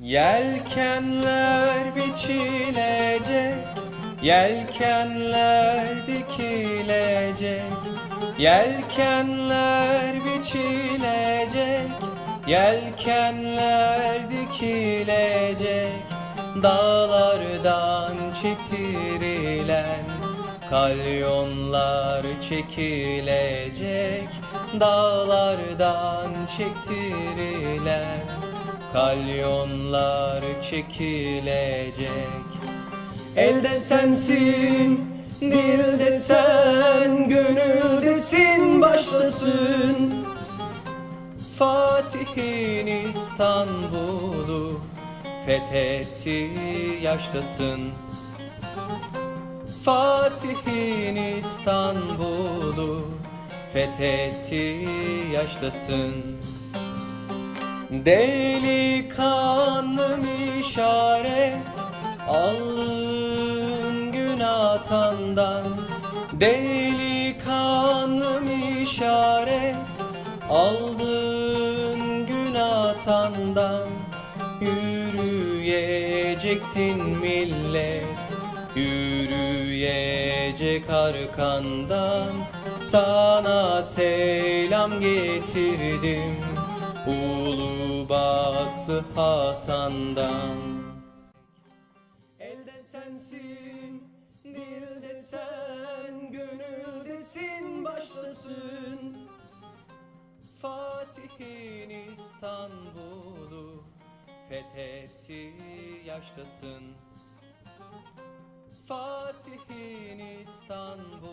Yelkenler biçilecek, yelkenler dikilecek, yelkenler biçilecek, yelkenler dikilecek, dağlardan çektirilen kalyonlar çekilecek, dağlardan çektirilen kalyonlar çekilecek. Elde sensin, dilde sen, gönüldesin başlasın Fatih'in İstanbul'u fethetti yaştasın. Fatih'in İstanbul'u fethetti yaştasın Delikanlım işaret Alın gün atandan. Delikanlım işaret Aldın gün atandan. Yürüyeceksin millet Yürüyecek arkandan. Sana selam getirdim Ulubatlı Hasan'dan. Elde sensin, dilde sen, gönüldesin başlasın. Fatih'in İstanbul'u fethetti yaştasın. Fatih'in İstanbul'u